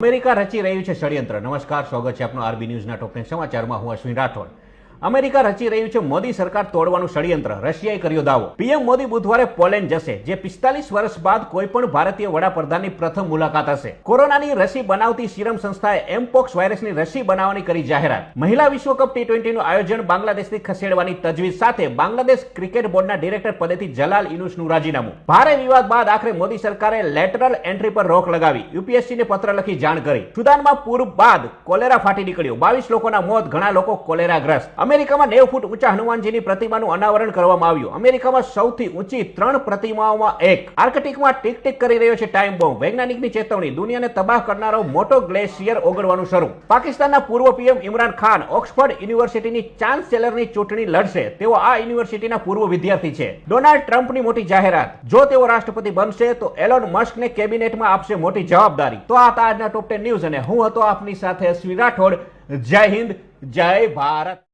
America રચી રહ્યું છે ષડયંત્ર. નમસ્કાર, સ્વાગત છે આપનું આરબી ન્યૂઝના ટોપને સમાચારમાં. હું અશ્વિન રાઠોડ. અમેરિકા રચી રહ્યું છે મોદી સરકાર તોડવાનું ષડયંત્ર. રશિયાએ કર્યો દાવો. પીએમ મોદી બુધવારે પોલેન્ડ જશે, જે પિસ્તાલીસ વર્ષ બાદ કોઈ પણ ભારતીય વડાપ્રધાનની પ્રથમ મુલાકાત હશે. કોરોનાની રસી બનાવતી સિરમ સંસ્થાએ એમપોક્સ વાયરસની રસી બનાવવાની કરી જાહેરાત. મહિલા વિશ્વકપ ટી ટ્વેન્ટીનું આયોજન બાંગ્લાદેશથી ખસેડવાની તજવીજ સાથે બાંગ્લાદેશ ક્રિકેટ બોર્ડના ડિરેક્ટર પદેથી જલાલ ઇનુસનું રાજીનામું. ભારે વિવાદ બાદ આખરે મોદી સરકારે લેટરલ એન્ટ્રી પર રોક લગાવી. યુપીએસસીને પત્ર લખી જાણ કરી. સુદાનમાં પૂર બાદ કોલેરા ફાટી નીકળ્યો. બાવીસ લોકોના મોત, ઘણા લોકો કોલેરાગ્રસ્ત. અમેરિકામાં નેવ ફૂટ ઊંચા હનુમાનજીની પ્રતિમાનું અનાવરણ કરવામાં આવ્યું. અમેરિકામાં સૌથી ઊંચી ત્રણ પ્રતિમાઓમાં એક. આર્કટિકમાં ટીક ટીક કરી રહ્યો છે ટાઈમ બોમ્બ. વૈજ્ઞાનિકની ચેતવણી, દુનિયાને તબાહ કરનારો મોટો ગ્લેશિયર ઓગળવાનું શરૂ. પાકિસ્તાનના પૂર્વ પીએમ ઇમરાન ખાન ઓક્સફર્ડ યુનિવર્સિટીની ચાન્સેલરની ચૂંટણી લડશે. તેઓ આ યુનિવર્સિટીના પૂર્વ વિદ્યાર્થી છે. ડોનાલ્ડ ટ્રમ્પની મોટી જાહેરાત. જો તેઓ રાષ્ટ્રપતિ બનશે, તો એલોન મસ્કને કેબિનેટમાં આપશે મોટી જવાબદારી. તો આ હતા આજના ટોપ ટેન ન્યૂઝ અને હું હતો આપની સાથે અશ્વિન રાઠોડ. જય હિન્દ, જય ભારત.